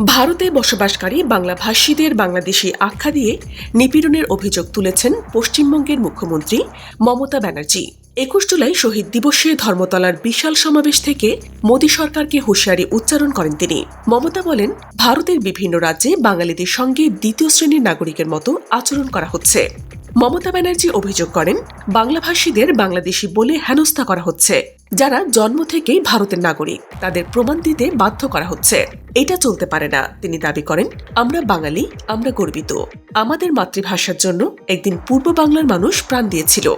ভারতে বসবাসকারী বাংলা ভাষীদের বাংলাদেশি আখ্যা দিয়ে নিপীড়নের অভিযোগ তুলেছেন পশ্চিমবঙ্গের মুখ্যমন্ত্রী মমতা ব্যানার্জি। একুশ জুলাই শহীদ দিবসে ধর্মতলার বিশাল সমাবেশ থেকে মোদী সরকারকে হুঁশিয়ারি উচ্চারণ করেন তিনি। মমতা বলেন, ভারতের বিভিন্ন রাজ্যে বাঙালিদের সঙ্গে দ্বিতীয় শ্রেণির নাগরিকের মতো আচরণ করা হচ্ছে। মমতা ব্যানার্জি অভিযোগ করেন, বাংলাভাষীদের বাংলাদেশি বলে হেনস্থা করা হচ্ছে। যারা জন্ম থেকেই ভারতের নাগরিক, তাদের প্রমাণ দিতে বাধ্য করা হচ্ছে। এটা চলতে পারে না। তিনি দাবি করেন, আমরা বাঙালি, আমরা গর্বিত। আমাদের মাতৃভাষার জন্য একদিন পূর্ব বাংলার মানুষ প্রাণ দিয়েছিল।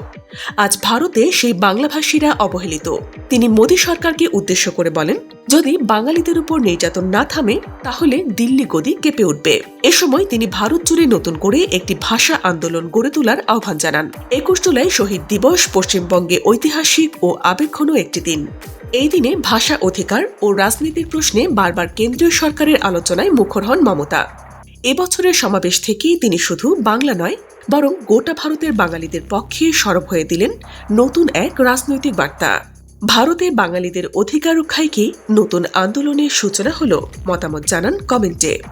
আজ ভারতে সেই বাংলাভাষীরা অবহেলিত। তিনি মোদী সরকারকে উদ্দেশ্য করে বলেন যদি বাঙালিদের উপর নির্যাতন না থামে, তাহলে দিল্লি গদি কেঁপে উঠবে। এ সময় তিনি ভারত জুড়ে নতুন করে একটি ভাষা আন্দোলন গড়ে তোলার আহ্বান জানান। একুশ জুলাই শহীদ দিবস, পশ্চিমবঙ্গে ঐতিহাসিক ও আবেগঘন একটি দিন। এই দিনে ভাষা অধিকার ও রাজনীতির প্রশ্নে বারবার কেন্দ্রীয় সরকারের আলোচনায় মুখর হন মমতা। এবছরের সমাবেশ থেকেই তিনি শুধু বাংলা নয়, বরং গোটা ভারতের বাঙালিদের পক্ষে সরব হয়ে দিলেন নতুন এক রাজনৈতিক বার্তা। ভারতে বাঙালিদের অধিকার রক্ষায় কি নতুন আন্দোলনের সূচনা হল? মতামত জানান কমেন্টে।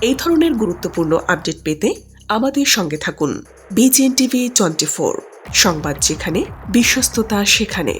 এই ধরনের গুরুত্বপূর্ণ আপডেট পেতে আমাদের সঙ্গে থাকুন। বিজিএন টিভি টোয়েন্টি সংবাদ যেখানে, বিশ্বস্ততা সেখানে।